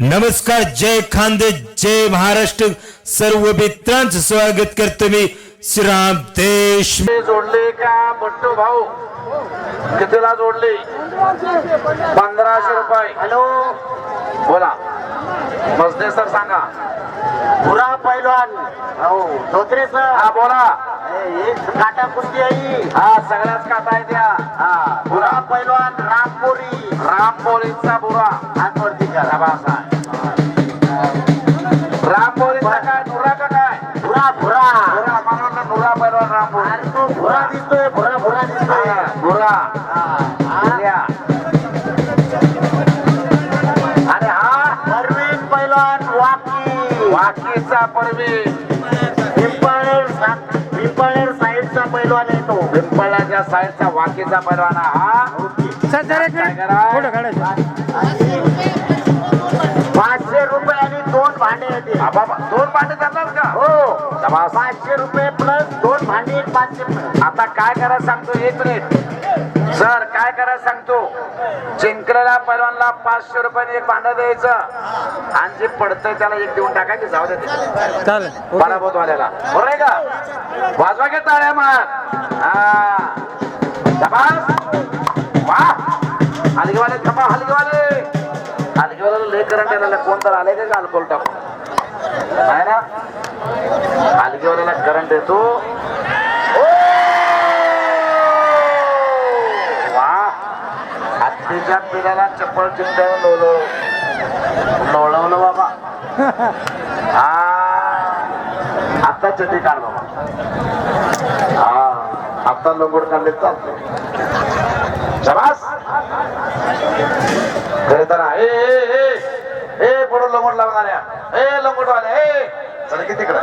नमस्कार जय खानदे जय महाराष्ट्र. सर्व मित्रांचं स्वागत करतो मी श्रीराम देश जोडले का बट्टू भाऊ? कितीला जोडले? पंधराशे रुपये. हॅलो. बोला. मजदे सर सांगा. पुरा पैलवान. हो. धोत्रे सर. हा बोला. एक काटा कुस्ती आहे हा. सगळ्याच काटा आहे त्या. हा पुरा पैलवान रामपुरी. राम पोलीसचा बुरा हातवरती करा. आभास वाकीचा परवी. पिंपळेर साईडचा पैलवान आहे तो. पिंपळाच्या साईडचा वाकीचा परवाना हा. काय करा? पाचशे रुपये आणि दोन भांडे येते बाबा, दोन पाटे जातात का? हो. पाचशे रुपये प्लस दोन भांडी पाचशे रुपये. आता काय करा सांगतो एक मिनिट सर काय करा सांगतो? जिंकलेल्या पैलवानला पाचशे रुपयाने एक भांडं द्यायचं. आणि जे पडतंय त्याला एक देऊन टाकायचे. जाऊ दे. पराभूत वाल्याला बरोबर आहे का? वाजवा घे टाळ्या हा. वा. हलगेवाले थांबा हलगेवाले. हलगेवाल्याला लय करंट कोण तर आले का अल्कोहोल टाकून? नाही ना? हलगेवाल्याला करंट येतो. त्याच्या पिढ्याला चप्पल चिंतावून लोळवलं लोळवलं बाबा. हा. आता चटी काढ बाबा. हा. आता लंगोड काढले चालतो शबास. खरे ए ए ए ए पुढं लावणाऱ्या ए लंगोट वाले ए. चल की तिकडं.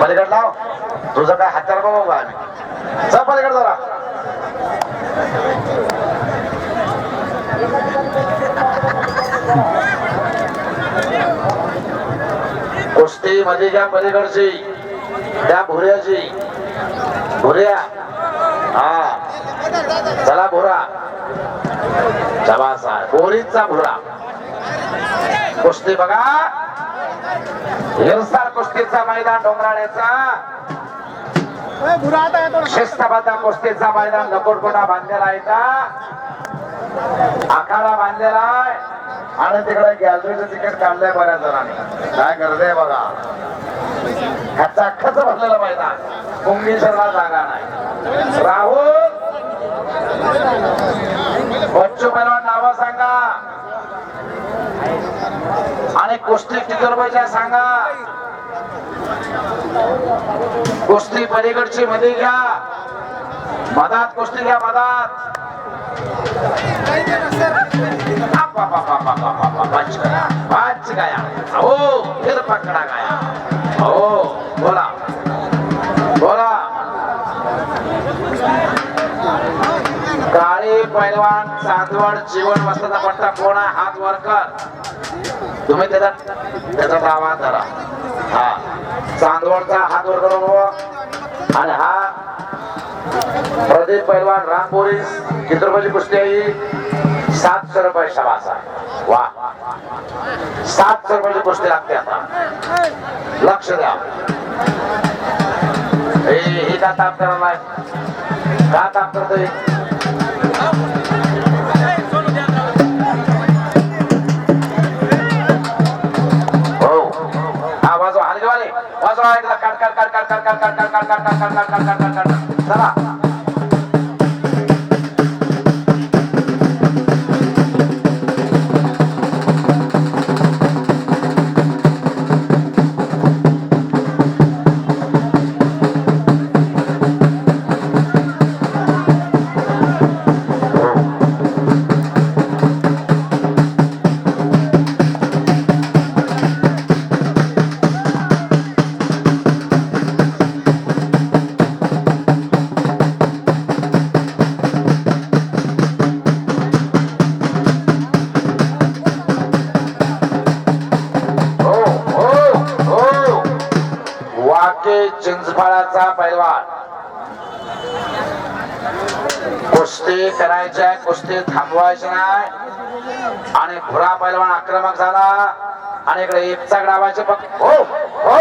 पलीकड लाव. तुझं काय हातार बाबा आम्ही? चल पलीकड जरा. कुस्ती मध्ये घ्या पलीकडची त्या भुऱ्याची भुऱ्या हा. चला भुरा. चबासा कोरीचा भुरा. कुस्ती बघा. हिरसार कुस्तीचा मैदान डोंगराळ्याचा. शिस्तबद्ध कुस्तीचा मैदान लकोटकोटा बांधलेला आहे का? आखाडा बांधलेला आहे. आणि तिकडे गॅलरीचं तिकीट काढलंय बऱ्याच जणांनी. काय करते बघा. ह्याचा खच भरलेला मैदान. कुंभेश्वरला जागा नाही. राहुल! बच्चू पैलवान नाव सांगा. आणि कुस्ती किती रुपयाच्या सांगा. कुस्ती पलीकडची मध्ये घ्या. मधात कुस्ती घ्या मधात. आपा, पा, हो फिर पकड़ा गाया. हो बोला. बोला. काळे पैलवान चांदवड जीवन वस्ताचा पट्टा कोणा आहे? हात वर कर. तुम्ही त्याचा त्याचा दावा धरा हा. चांदवडचा हात वर करून आणि हा प्रदीप पैलवान रामपुरी चित्रपती कुस्ती आहे ही? सातशे रुपये शबासा. वा. सातशे रुपयाची कुस्ती लागते आता. लक्ष द्या. हे हे का ताप करायला का ताप करतोय? चला. वाके पैलवान कुस्ती करायच्या कुस्ती थांबवायची नाही. आणि खुरा पैलवान आक्रमक झाला. आणि इकडे एकचा डावायचे हो हो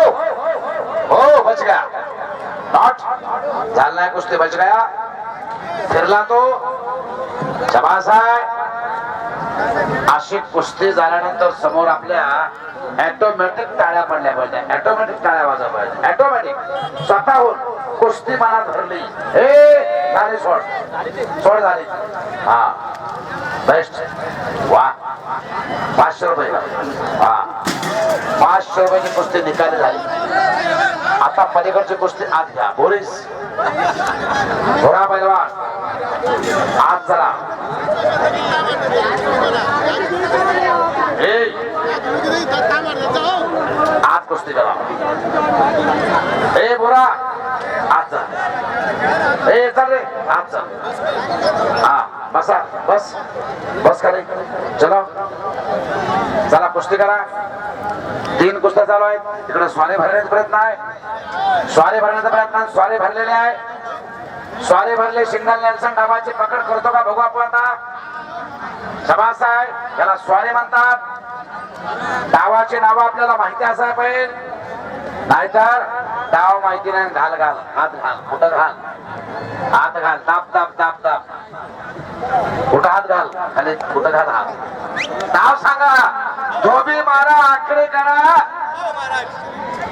हो बच गया नॉट झाला नाही कुस्ती बच गया फिरला तो. शबास अशी कुस्ती झाल्यानंतर समोर आपल्या ॲटोमॅटिक टाळ्या पडल्या पाहिजे. ॲटोमॅटिक टाळ्या वाजवा पाहिजे. ऑटोमॅटिक स्वतःहून कुस्ती मनात धरली हे झाली सोड. सोड झाली. हा. बेस्ट वा. पाचशे रुपये. हा. पाचशे रुपयाची कुस्ती निकाली झाली. आता पलीकडची कुस्ती आत घ्या. बोरीस. घोडा पैलवान. आत चला. आज कुस्ती करा ए बोरा. आत जा. ए चल रे. आत जा. हा बसा बस. बस खाली. चलो. चला कुस्ती करा. तीन कुस्त्या चालू आहेत. तिकडे स्वारे भरण्याचा प्रयत्न आहे. स्वारे भरण्याचा प्रयत्न आहे. स्वारे भरलेले आहे. स्वारे भरले शिंगल नेल्सन डाबाची पकड करतो का बघू आपण आता. सभासाहेब याला स्वारे म्हणतात. डावाचे नाव आपल्याला माहिती असायला पाहिजे. नाहीतर डाव माहिती नाही घाल घाल हात घाल कुठं घाल? हात घाल ताप ताप ताप ताप कुठं हात घाल? खाली कुठं घाल हात? नाव सांगा. धोबी मारा आकडे करा.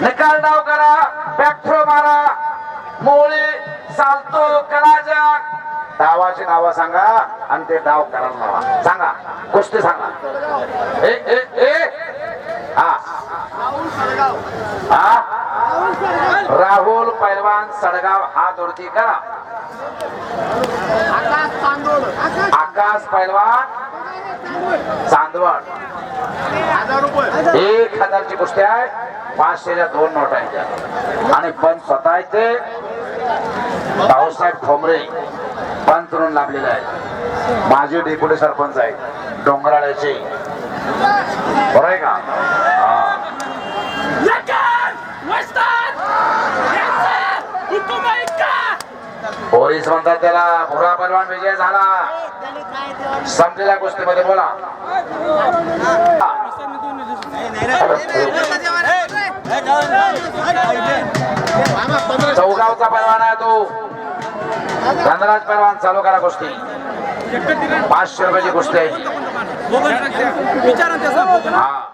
निकाल डाव करा बॅकथ्रो मारा. मोळी चालतो कराजा डावाची नावं सांगा आणि ते डाव लावा. सांगा गोष्टी सांगा. ए ए ए. हा. हा? राहुल पैलवान सडगाव हात वरती करा. आकाश पैलवान चांदवड. एक हजारची गोष्टी आहे. पाचशेच्या दोन नोट आहेत त्या. आणि पण स्वतःचे भाऊसाहेब ठोंबरे पंच म्हणून लाभलेले आहेत माझे डेपुटी सरपंच आहेत डोंगराळ्याचे बरं आहे का हा. पोलीस म्हणतात त्याला भोरा पलवान विजय झाला संपलेल्या गोष्टीमध्ये बोला चौगावचा पैलवान आहे तो. धनराज पैलवान चालू करा गोष्टी पाचशे रुपयाची गोष्टी आहे. हा.